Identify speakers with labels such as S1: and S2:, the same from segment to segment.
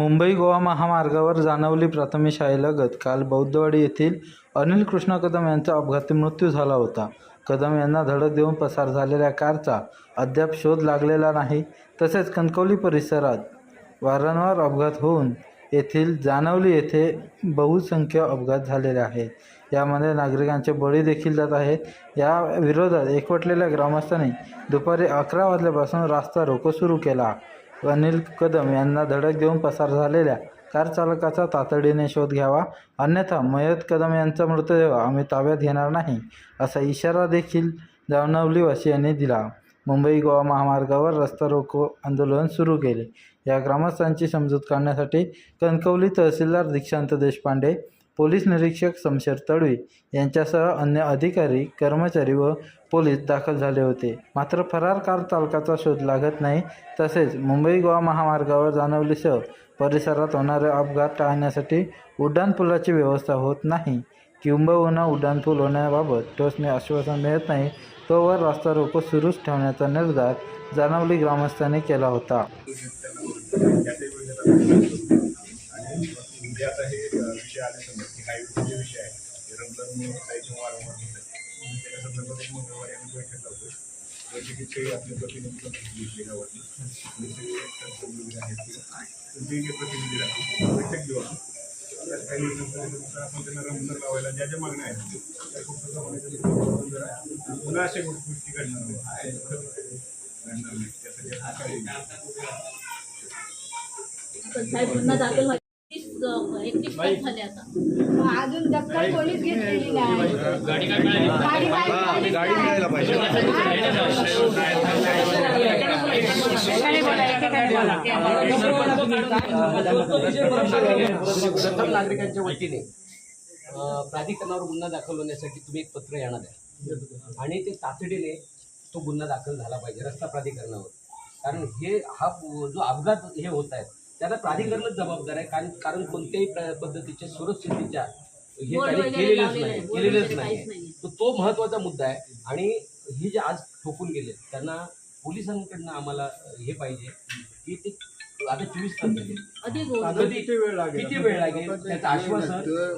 S1: मुंबई गोवा महामार्गावर जाणवली प्राथमिक शाळेलगत काल बौद्धवाडी येथील अनिल कृष्ण कदम यांचा अपघाती मृत्यू झाला होता. कदम यांना धडक देऊन पसार झालेल्या कारचा अद्याप शोध लागलेला नाही. तसेच कणकवली परिसरात वारंवार अपघात होऊन येथील जानवली येथे बहुसंख्य अपघात झालेले आहेत. यामध्ये नागरिकांचे बळी देखील जात आहेत या विरोधात एकवटलेल्या ग्रामस्थांनी दुपारी अकरा वाजल्यापासून रास्ता रोको सुरू केला. अनिल कदम यांना धडक देऊन पसार झालेल्या कार चालकाचा तातडीने शोध घ्यावा अन्यथा मयत कदम यांचा मृतदेह आम्ही ताब्यात घेणार नाही असा इशारा देखील जावनवलीवासी वासियांनी दिला. मुंबई गोवा महामार्गावर रस्ता रोको आंदोलन सुरू केले. या ग्रामस्थांची समजूत काढण्यासाठी कणकवली तहसीलदार दीक्षांत देशपांडे पोलीस निरीक्षक शमशेर तडवी यांच्यासह अन्य अधिकारी कर्मचारी व पोलीस दाखल झाले होते. मात्र फरार कार चालकाचा शोध लागत नाही. तसेच मुंबई गोवा महामार्गावर जाणवलीसह परिसरात होणारे अपघात टाळण्यासाठी उड्डाणपुलाची व्यवस्था होत नाही. किंबहुना उड्डाणपूल होण्याबाबत ठोसने आश्वासन मिळत नाही. तोवर रस्ता रोको सुरूच ठेवण्याचा निर्धार जानवली ग्रामस्थांनी केला होता
S2: आणि उद्या आता हे अ, विषय आल्यासमोर की हायवेचे जे विषय आहे ते वारंवार त्याच्या संदर्भात एक मंगळवारी आम्ही बैठक लावतो आपले प्रतिनिधी घेतले गावातले आहेत प्रतिनिधी बैठक घेऊ आपण काही आपण त्यांना रमजान लावायला ज्या ज्या मागण्या आहेत त्या पुन्हा अशा गोष्टी घडणार नाही घडणार नाही त्यासाठी
S3: झाले आता
S4: अजून कोणीच घेतलेली नाही गाडी काय मिळाली
S5: प्रथम नागरिकांच्या वतीने प्राधिकरणावर गुन्हा दाखल होण्यासाठी तुम्ही एक पत्र येणार आहे आणि ते तातडीने तो गुन्हा दाखल झाला पाहिजे रस्ता प्राधिकरणावर कारण हे हा जो अपघात हे होत आहेत त्याला प्राधिकरणच जबाबदार आहे. कारण कारण कोणत्याही पद्धतीच्या सुरक्षितेच्या हे त्यांनी केलेलेच नाही केलेलेच नाही. तर तो महत्त्वाचा मुद्दा आहे. आणि हे जे आज ठोकून गेले त्यांना पोलिसांकडनं आम्हाला हे पाहिजे की ते आता चोवीस तास झाले.
S3: अधिक
S5: किती वेळ लागेल किती वेळ लागेल त्याचं आश्वासन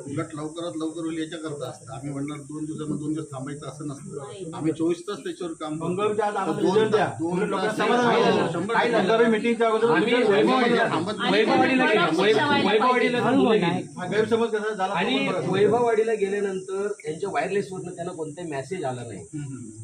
S6: उलट लवकरात लवकर होईल याच्या करता असतं आम्ही म्हणणार दोन दिवसामध्ये दोन दिवस थांबायचं असं नसतं आम्ही चोवीस तास त्याच्यावर काम करतो.
S7: मंगळवारच्या आज आम्हाला
S6: तर दोन
S7: result द्या.
S6: तास- दोन
S7: उलट लोकांना
S6: तास-
S7: समाधान
S5: काय
S7: व्हावं.
S5: झालं?
S6: शंभर
S5: काय
S6: टक्के.
S5: झालं?
S7: दरवेळी meetingच्या अगोदर
S5: आम्ही
S7: विचार-
S5: वैभववाडीला
S6: थांबत
S3: आणि
S6: नाही.
S5: वैभववाडीला गेले
S3: त्यांना
S5: वै-
S3: शिक्षा व्हायला
S5: वैभववाडीला
S3: पाहिजे.
S5: मुलं गेली
S7: हा गैरसमज कसा झाला
S5: आणि
S7: तो बरोबर.
S5: वैभववाडीला गेल्यानंतर त्यांच्या वायरलेसवरनं त्यांना कोणताही मेसेज आला नाही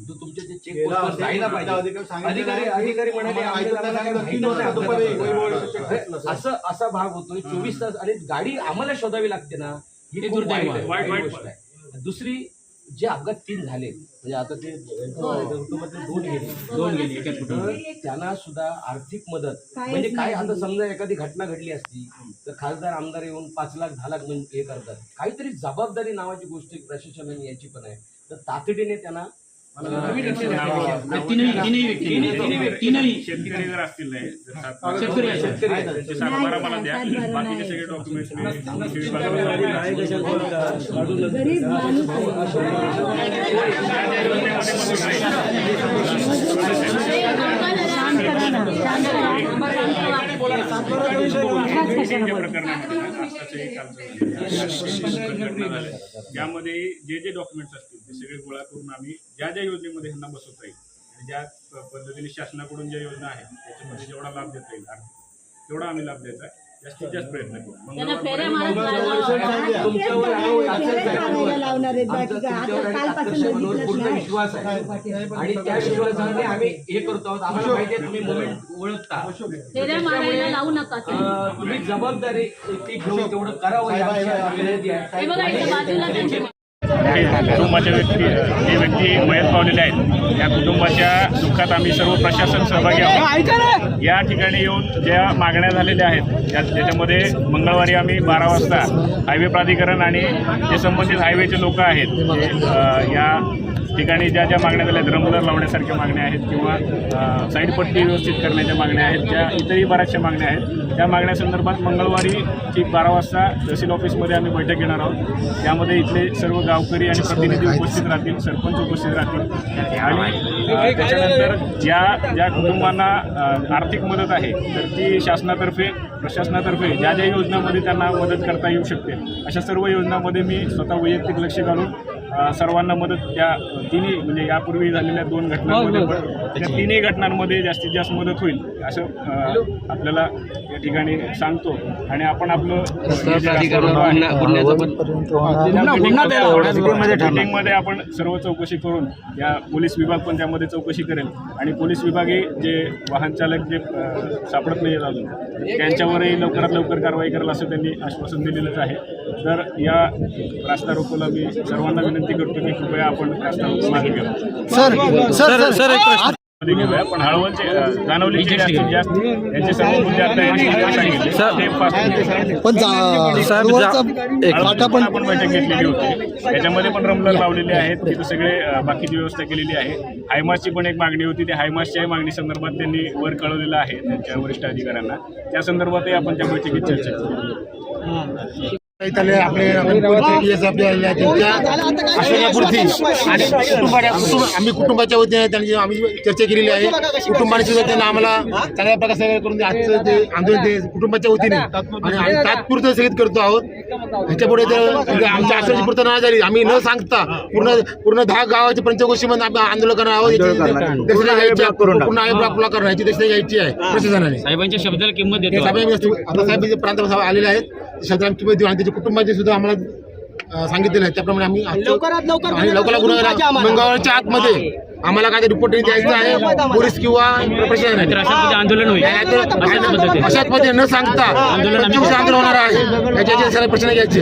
S5: जो तुमच्या जे चेक
S7: गेला
S5: पोस्टवर
S7: असेल,
S5: जायला पाहिजे
S7: अधिकारी सांगितलं
S5: अधिकारी
S7: नाही.
S5: अधिकारी म्हणाले
S7: आम्हाला
S5: आम्हाला
S7: ऐकून
S5: काही
S7: नाही
S5: माहिती
S7: सांगितलं.
S5: नव्हतं
S7: दुपारी
S5: अपघाताबद्दल.
S7: वैभववाडीचं check नसेल.
S5: असं असा भाग होतोय चोवीस तास. आणि गाडी आम्हाला शोधावी लागते ना ही खूप वाईट आहे, वाईट गोष्ट आहे. दुसरी जे अपघात तीन झाले म्हणजे आता ते कुटुंबातले दोन गेले. दोन गेले तर त्यांना सुद्धा आर्थिक मदत. म्हणजे काय आता समजा एखादी घटना घडली असती तर खासदार आमदार येऊन पाच लाख दहा लाख म्हणजे हे करतात. काहीतरी जबाबदारी नावाची गोष्ट एक प्रशासनाने याची पण आहे. तर तातडीने त्यांना
S2: शेतकरी जर असतील नाही मला द्या. बाकीचे सगळे डॉक्युमेंट्स
S4: गरीब माणूस आहे. शांत करा ना, शांत
S2: यामध्ये जे जे डॉक्युमेंट्स असतील ते सगळे गोळा करून आम्ही ज्या ज्या योजनेमध्ये ह्यांना बसवता येईल आणि ज्या पद्धतीने शासनाकडून ज्या योजना आहेत त्याच्यामध्ये जेवढा लाभ देता येईल तेवढा आम्ही लाभ द्यायचा आहे. जास्तीत जास्त प्रयत्न करू
S3: त्यांना फेऱ्या
S2: मंगळवारपर्यंत
S3: मारत जायला
S5: तुमच्यावर
S4: काय-
S5: आणि
S4: काय
S5: अक्षरशः
S4: करायला लावणार आहेत बाकी
S5: आमचा
S4: काय? आता
S5: तुमच्यावर आणि
S4: कालपासून
S5: अक्षरशः मनोहर
S4: बघितलंच
S5: पूर्ण
S4: नाही.
S5: विश्वास आहे आणि त्या विश्वासाने आम्ही हे करतो आहोत आम्हाला माहिती आहे तुम्ही मोमेंट ओळखता
S3: फेऱ्या मारायला लावू नका.
S5: अं, तुम्ही जबाबदारी ती घेऊन तेवढं करावं ही आमची विनंती आहे
S3: हे बघा इथं बाजूला त्यांचे
S2: कुटुंबाच्या व्यक्ती जे व्यक्ती मयत पावलेले आहेत या कुटुंबाच्या दुःखात आम्ही सर्व प्रशासन सहभागी आहोत. या ठिकाणी येऊन ज्या मागण्या झालेल्या आहेत त्या त्याच्यामध्ये मंगळवारी आम्ही बारा वाजता हायवे प्राधिकरण आणि जे संबंधित हायवेचे लोक आहेत या ठिकाणी ज्या ज्या मागण्या झाल्या आहेत रमदार लावण्यासारख्या मागण्या आहेत किंवा साईडपट्टी व्यवस्थित करण्याच्या मागण्या आहेत ज्या इतरही बऱ्याचशा मागण्या आहेत त्या मागण्यासंदर्भात मंगळवारी ठीक बारा वाजता तहसील ऑफिसमध्ये आम्ही बैठक घेणार आहोत. त्यामध्ये इथले सर्व गावकरी आणि प्रतिनिधी उपस्थित राहतील सरपंच उपस्थित राहतील. आणि त्याच्यानंतर ज्या ज्या कुटुंबांना आर्थिक मदत आहे तर ती शासनातर्फे प्रशासनातर्फे ज्या ज्या योजनांमध्ये त्यांना मदत करता येऊ शकते अशा सर्व योजनांमध्ये मी स्वतः वैयक्तिक लक्ष घालून सर्वांना मदत त्या तिन्ही म्हणजे यापूर्वी झालेल्या दोन घटनांमध्ये पण त्या तिन्ही घटनांमध्ये जास्तीत जास्त मदत होईल. असं आपल्याला या ठिकाणी सांगतो. आणि आपण आपलं मीटिंगमध्ये आपण सर्व चौकशी करून या पोलीस विभाग पण त्यामध्ये चौकशी करेल. आणि पोलीस विभागही जे वाहन चालक जे सापडत नाही अजून त्यांच्यावरही लवकरात लवकर कारवाई करेल असं त्यांनी आश्वासन दिलेलंच आहे. तर या रास्ता रोकोला मी सर्वांना विनंती करतो की कृपया आपण रास्ता रोको मागे घ्या मध्ये घेऊया पण हळवणचे अ, जाणवलीचे जास्तीत जास्त यांचे सर्व मुद्दे आता यांनी सांगितले. ते फास्ट
S7: पण
S2: आपण बैठक घेतलेली होती. त्याच्यामध्ये पण रमलं लावलेले आहेत. तिथं सगळे बाकीची व्यवस्था केलेली आहे. हायमासची पण एक मागणी होती. त्या हायमासच्या मागणी संदर्भात त्यांनी वर कळवलेलं आहे त्यांच्या वरिष्ठ अधिकाऱ्यांना. त्या संदर्भातही आपण त्या बैठकीत चर्चा करू.
S8: इथले आपले आपले आणि कुटुंबाच्या कुटुंब आम्ही कुटुंबाच्या वतीने त्यांची आम्ही चर्चा केलेली आहे. कुटुंबाने सुद्धा त्यांना आम्हाला चांगल्या प्रकारे सहकार्य करून आजचं ते आंदोलन ते कुटुंबाच्या वतीने आणि आम्ही तात्पुरतं स्थगित करतो आहोत. ह्याच्यापुढे जर म्हणजे आमच्या आश्वासनाची पूर्तता नाही झाली. आम्ही न सांगता पूर्ण पूर्ण दहा गावाची पंचगोष्टीमध्ये आम्ही आंदोलन करणार आहोत. याची दक्षता घ्यायची आहे. पूर्ण आयोग ब्लॉक करणार याची दक्षता घ्यायची आहे प्रशासनाने.
S4: साहेबांच्या शब्दाला किंमत देतो
S8: साहेब आता साहेब जे प्रांत आलेले आहेत. शब्दांची किंमत देऊ आणि त्याच्या कुटुंबाचे सुद्धा आम्हाला सांगितलेलं आहे. त्याप्रमाणे आम्ही लवकरात लवकर आणि लवकरात गुन्हा मंगळवारच्या आतमध्ये आम्हाला काय रिपोर्ट द्यायचं आहे. पोलीस किंवा
S4: पद्धतीने आंदोलन होईल.
S8: अशाच मध्ये न सांगता आंदोलन आंदोलन होणार आहे. याच्याचे सगळे प्रश्न घ्यायचे.